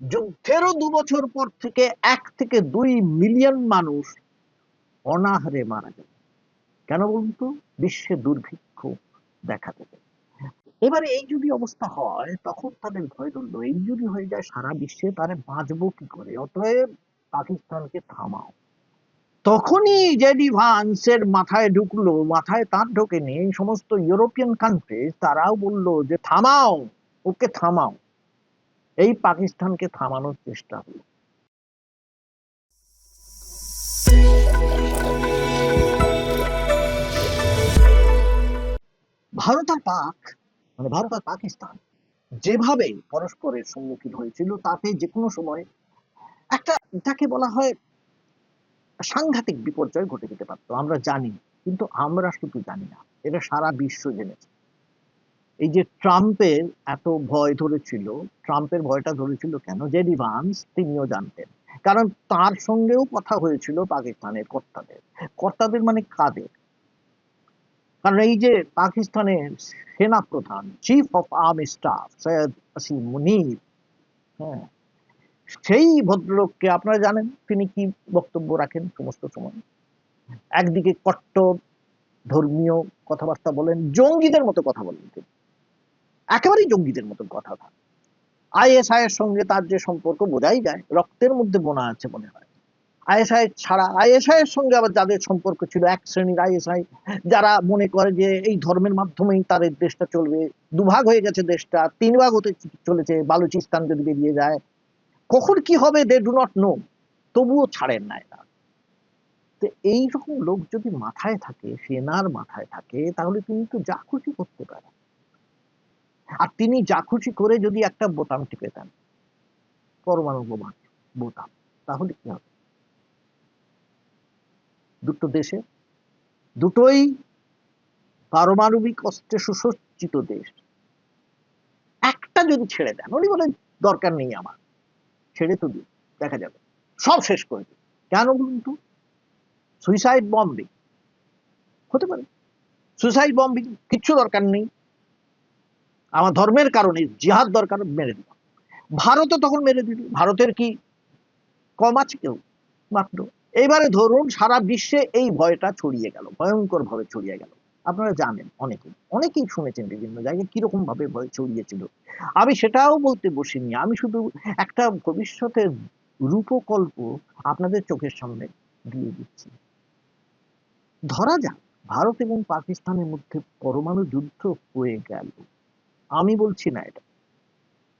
যুদ্ধেরও দু বছর পর থেকে এক থেকে দুই মিলিয়ন মানুষ অনাহারে মারা যাবে কেন বলুন তো? বিশ্বে দুর্ভিক্ষ দেখা দেবে এবারে এই যদি অবস্থা হয়, তখন তাদের ভয় ধরলো এই যদি হয়ে যায়, সারা বিশ্বে তারা বাঁচবো কি করে? অতএব পাকিস্তানকে থামাও। তখনই জেডি ভান্সের মাথায় ঢুকলো। মাথায় তার ঢোকেনি। এই সমস্ত ইউরোপিয়ান কান্ট্রি তারাও বলল যে, থামাও! ওকে থামাও! এই পাকিস্তানকে থামানোর চেষ্টা হলো ভারত আর পাক মানে ভারত আর পাকিস্তান যেভাবে পরস্পরের সম্মুখীন হয়েছিল, তাতে যে কোনো সময় একটা যাকে বলা হয় সাংঘাতিক বিপর্যয় ঘটে যেতে পারতো। আমরা জানি, কিন্তু আমরা শুধু জানি না, এটা সারা বিশ্ব জেনেছে। এই যে ট্রাম্পের এত ভয় ধরেছিল, ট্রাম্পের ভয়টা ধরেছিল কেন? জেডি ভান্স তিনিও জানতেন। কারণ তার সঙ্গেও কথা হয়েছিল পাকিস্তানের কর্তাদের। কর্তাদের মানে কাদের? কারণ এই যে পাকিস্তানের সেনা প্রধান chief of army staff Syed Asim Munir হ্যাঁ সেই ভদ্রলোককে আপনারা জানেন, তিনি কি বক্তব্য রাখেন সমস্ত সময়? একদিকে কট্টর, ধর্মীয় কথাবার্তা বলেন, জঙ্গিদের মতো কথা বলেন তিনি। একেবারেই জঙ্গিদের মতো কথা আইএসআই এর সঙ্গে তার যে সম্পর্ক বোঝাই যায়, রক্তের মধ্যে বোনা আছে মনে হয়। আইএসআই ছাড়া, আইএসআই এর সঙ্গে আবার যাদের সম্পর্ক ছিল, এক শ্রেণির আইএসআই, যারা মনে করে যে এই ধর্মের মাধ্যমেই তাদের দেশটা চলবে, দুভাগ হয়ে গেছে দেশটা তিন ভাগ হতে চলেছে, বালুচিস্তান যদি বেরিয়ে যায়, কখন কি হবে দে ডু নট নো তবুও ছাড়েন না এরা তো এইরকম লোক যদি মাথায় থাকে, সেনার মাথায় থাকে, তাহলে তিনি তো যা খুশি করতে পারেন আর তিনি যা খুশি করে যদি একটা বোতাম টিপে দেন, পরমাণু বোমা, বোতাম, তাহলে কি হবে? দুটো দেশে, দুটোই পারমাণবিক অস্ত্রে সুসজ্জিত দেশ। একটা যদি ছেড়ে দেন, উনি বলেন, দরকার নেই আমার, ছেড়ে তো দিন, দেখা যাবে, সব শেষ করে দিন। কেন বলুন তো? সুইসাইড বম্বিং হতে পারে। সুইসাইড বম্বিং কিচ্ছু দরকার নেই। আমার ধর্মের কারণে জিহাদ দরকার মেরে দিল। ভারতও তখন মেরে দিল। ভারতের কি কম আছে কেউ? মাত্র। এইবারে ধরুন সারা বিশ্বে এই ভয়টা ছড়িয়ে গেল ভয়ঙ্কর ভাবে ছড়িয়ে গেল। আপনারা জানেন অনেকেই অনেকেই শুনেছেন বিভিন্ন জায়গায় কীরকম ভাবে ভয় ছড়িয়েছিল। আমি সেটাও বলতে বসিনি। আমি শুধু একটা ভবিষ্যতের রূপকল্প আপনাদের চোখের সামনে দিয়ে দিচ্ছি। ধরা যাক, ভারত এবং পাকিস্তানের মধ্যে পরমাণু যুদ্ধ হয়ে গেল। আমি বলছি না এটা।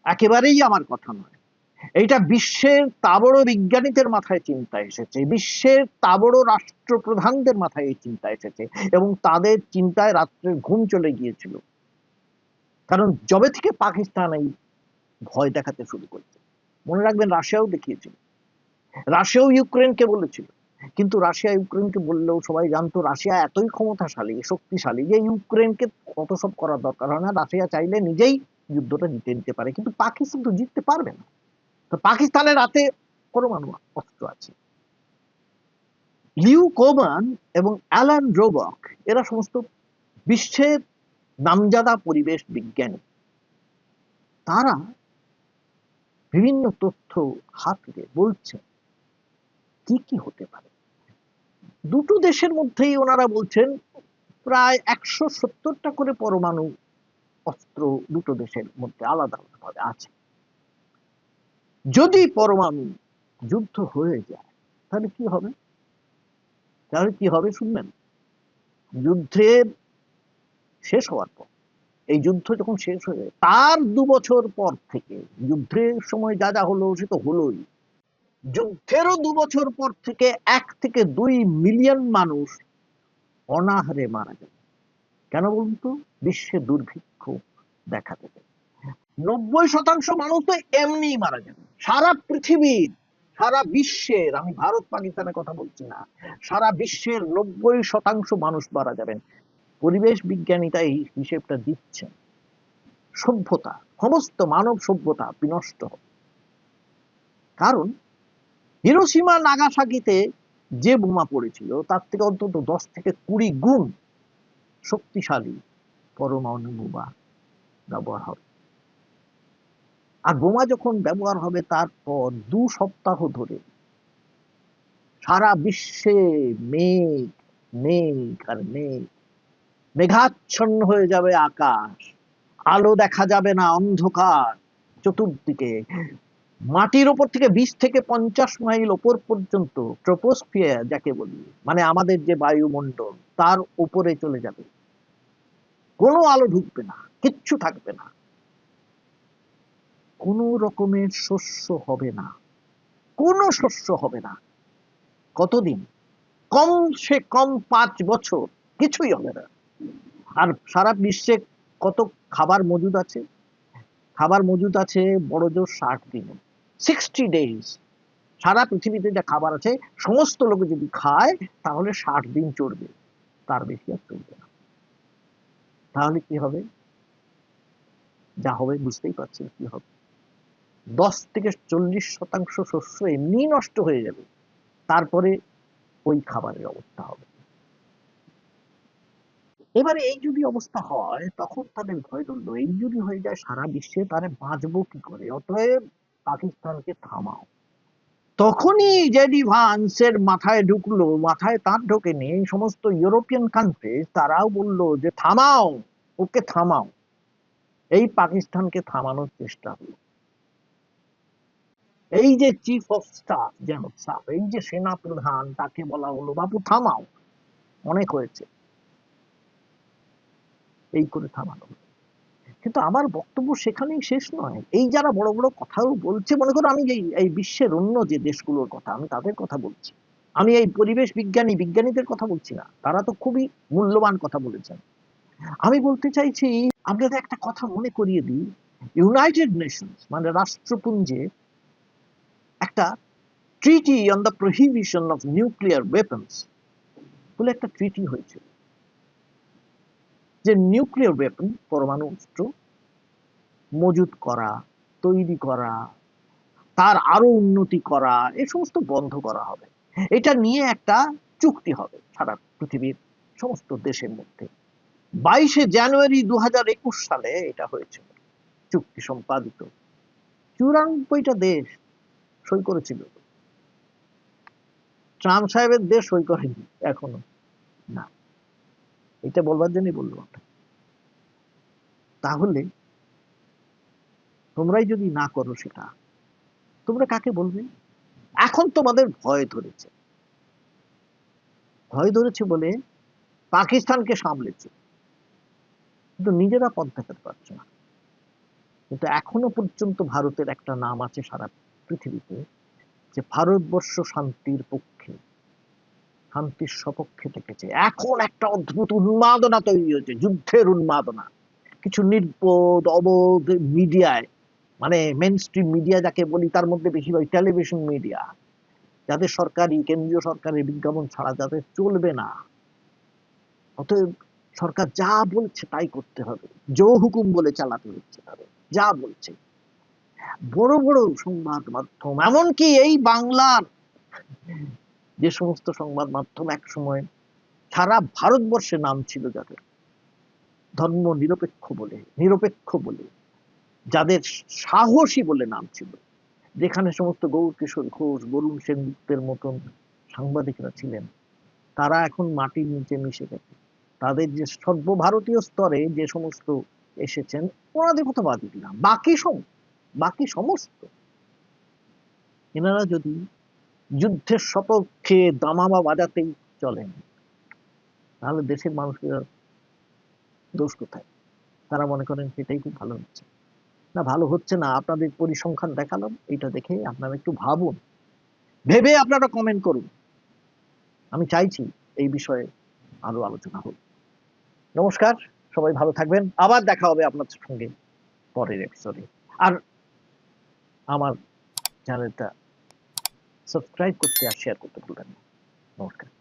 একেবারেই আমার কথা নয়। এইটা বিশ্বের তাবড় বিজ্ঞানীদের মাথায় চিন্তা এসেছে। বিশ্বের তাবড় রাষ্ট্রপ্রধানদের মাথায় এই চিন্তা এসেছে এবং তাদের চিন্তায় রাত্রে ঘুম চলে গিয়েছিল। কারণ জবে থেকে পাকিস্তান এই ভয় দেখাতে শুরু করেছে। মনে রাখবেন রাশিয়াও দেখিয়েছিল। রাশিয়াও ইউক্রেনকে বলেছিল। কিন্তু রাশিয়া ইউক্রেনকে বললেও সবাই জানতো রাশিয়া এতই ক্ষমতাশালী, শক্তিশালী যে ইউক্রেনকে কত সব করার দরকার হয় না। রাশিয়া চাইলে নিজেই যুদ্ধটা জিতে নিতে পারে, কিন্তু পাকিস্তান তো জিততে পারবে না। তো পাকিস্তানের হাতে পরমাণু অস্ত্র আছে। লিউ কোমান এবং অ্যালান রোবক, এরা সমস্ত বিশ্বের নামজাদা পরিবেশ বিজ্ঞানী। তারা বিভিন্ন তথ্য হাতে বলছে, কি কি হতে পারে? দুটো দেশের মধ্যেই ওনারা বলছেন প্রায় একশো সত্তরটা করে পরমাণু অস্ত্র দুটো দেশের মধ্যে আলাদা আলাদাভাবে আছে। যদি পরমাণু যুদ্ধ হয়ে যায়, তাহলে কি হবে? তাহলে কি হবে শুনবেন? যুদ্ধের শেষ হওয়ার পর, এই যুদ্ধ যখন শেষ হয়ে তার দু বছর পর থেকে যুদ্ধের সময় যা যা হলো সে তো হলোই। যুদ্ধেরও দু বছর পর থেকে এক থেকে দুই মিলিয়ন মানুষ অনাহারে মারা যাবে কেন বলুন তো? বিশ্বে দুর্ভিক্ষ দেখা দেবে। নব্বই শতাংশ মানুষ তো এমনি মারা যাবে। সারা পৃথিবীর সারা বিশ্বের আমি ভারত পাকিস্তানের কথা বলছি না, সারা বিশ্বের নব্বই শতাংশ মানুষ মারা যাবেন। পরিবেশ বিজ্ঞানীরা এই হিসেবটা দিচ্ছেন। সভ্যতা, সমস্ত মানব সভ্যতা বিনষ্ট হবে। কারণ হিরোসীমা নাগাসাকিতে যে বোমা পড়েছিল, তার থেকে অন্তত দশ থেকে কুড়ি গুণ শক্তিশালী পরমাণু বোমা ব্যবহার হবে। আর বোমা যখন ব্যবহার হবে, তারপর দু সপ্তাহ ধরে সারা বিশ্বে মেঘ মেঘ আর মেঘ, মেঘাচ্ছন্ন হয়ে যাবে আকাশ। আলো দেখা যাবে না অন্ধকার। চতুর্দিকে মাটির ওপর থেকে বিশ থেকে পঞ্চাশ মাইল ওপর পর্যন্ত ট্রোপোস্ফিয়ার যাকে বলি মানে আমাদের যে বায়ুমণ্ডল, তার উপরে চলে যাবে। কোনো আলো ঢুকবে না, কিচ্ছু থাকবে না। কোনো রকমের শস্য হবে না। কোনো শস্য হবে না। কতদিন? কম সে কম পাঁচ বছর, কিছুই হবে না। আর সারা বিশ্বে কত খাবার মজুদ আছে? খাবার মজুদ আছে বড় জোর ষাট দিন। সিক্সটি ডেজ সারা পৃথিবীতে যা খাবার আছে, সমস্ত লোক যদি খায়, তাহলে ষাট দিন চড়বে তার বেশি আর চলবে না। তাহলে কি হবে? যা হবে, বুঝতেই পারছেন কি হবে। দশ থেকে চল্লিশ শতাংশ শস্য এমনি নষ্ট হয়ে যাবে। তারপরে ওই খাবারের অবস্থা হবে। এবারে এই যদি অবস্থা হয়, তখন তাদের ভয় ধরলো এই যদি হয়ে যায়, সারা বিশ্বে তারে বাঁচবো কি করে? অতএব পাকিস্তানকে থামাও। তখনই জেডি ভান্সের মাথায় ঢুকলো, মাথায় তার ঢোকেনি, এই সমস্ত ইউরোপিয়ান কান্ট্রি তারাও বলল যে, থামাও, ওকে থামাও। এই পাকিস্তানকে থামানোর চেষ্টা হলো। এই যে chief of staff general staff এই যে সেনা প্রধান তাকে বলা হলো বাবু থামাও। অনেক হয়েছে। এই করে থামানো হলো। কিন্তু আমার বক্তব্য সেখানেই শেষ নয়। এই যারা বড় বড় কথাও বলছে, মনে করো আমি এই এই বিশ্বের অন্য যে দেশগুলোর কথা, আমি তাদের কথা বলছি। আমি এই পরিবেশ বিজ্ঞানী, বিজ্ঞানীদের কথা বলছি না। তারা তো খুবই মূল্যবান কথা বলেছেন। আমি বলতে চাইছি, আপনাদের একটা কথা মনে করিয়ে দিই। ইউনাইটেড নেশনস মানে রাষ্ট্রপুঞ্জে একটা treaty on the prohibition of nuclear weapons বলে একটা ট্রিটি হয়েছিল। যে নিউক্লিয়ার ওয়েপন পরমাণু অস্ত্র মজুত করা, তৈরি করা, তার আরও উন্নতি করা, এ সমস্ত বন্ধ করা হবে। এটা নিয়ে একটা চুক্তি হবে সারা পৃথিবীর সমস্ত দেশের মধ্যে। বাইশে জানুয়ারি দুহাজার একুশ সালে এটা হয়েছিল চুক্তি সম্পাদিত। চুরানব্বইটা দেশ সই করেছিল। ট্রাম্প সাহেবের দেশ সই করেনি, এখনও না। এটা বলবার জন্যই বললাম তাহলে তোমরাই যদি না করো সেটা, তোমরা কাকে বলবে? এখন তোমাদের ভয় ধরেছে। ভয় ধরেছে বলে পাকিস্তানকে সামলেছে। কিন্তু নিজেরা পথ দেখাতে পারছে না। কিন্তু এখনও পর্যন্ত ভারতের একটা নাম আছে সারা পৃথিবীতে, যে ভারতবর্ষ শান্তির পক্ষে শান্তির সপক্ষে থেকেছে এখন একটা অদ্ভুত উন্মাদনা তৈরি হয়েছে, যুদ্ধের উন্মাদনা। কিছু নির্বোধ, অবোধ মিডিয়ায় মানে মেন স্ট্রিম মিডিয়া যাকে বলি, তার মধ্যে বেশিরভাগ টেলিভিশন মিডিয়া যাদের সরকারি, কেন্দ্রীয় সরকারের বিজ্ঞাপন ছাড়া যাদের চলবে না। অতএব সরকার যা বলছে তাই করতে হবে। জো হুকুম বলে চালাতে হচ্ছে তাদের, যা বলছে। বড় বড় সংবাদ মাধ্যম, এমনকি এই বাংলার যে সমস্ত সংবাদ মাধ্যম এক সময় সারা ভারতবর্ষে নাম ছিল যাদের। ধর্ম নিরপেক্ষ বলে নিরপেক্ষ বলে, যাদের সাহসী বলে নাম ছিল। যেখানে সমস্ত গৌর কিশোর ঘোষ, বরুণ সেনগুপ্তের মতন সাংবাদিকরা ছিলেন, তারা এখন মাটির নিচে মিশে গেছে। তাদের যে সর্বভারতীয় স্তরে যে সমস্ত এসেছেন, ওনাদের কথা বাদ দিলাম। বাকি সম, বাকি সমস্ত। এনারা যদি যুদ্ধের সপক্ষে দামামা বাজাতেই চলেন তাহলে দেশের মানুষের দোষ কোথায়? তারা মনে করেন সেটাই খুব ভালো হচ্ছে। না, ভালো হচ্ছে না, আপনাদের পরিসংখ্যান দেখালাম, এটা দেখে আপনারা একটু ভাবুন। ভেবে আপনারা কমেন্ট করুন। আমি চাইছি এই বিষয়ে আরও আলোচনা হোক। নমস্কার, সবাই ভালো থাকবেন। আবার দেখা হবে আপনাদের সঙ্গে পরের এপিসোডে আর আমার চ্যানেলটা সাবস্ক্রাইব করতে আর শেয়ার করতে ভুলবেন না। নমস্কার।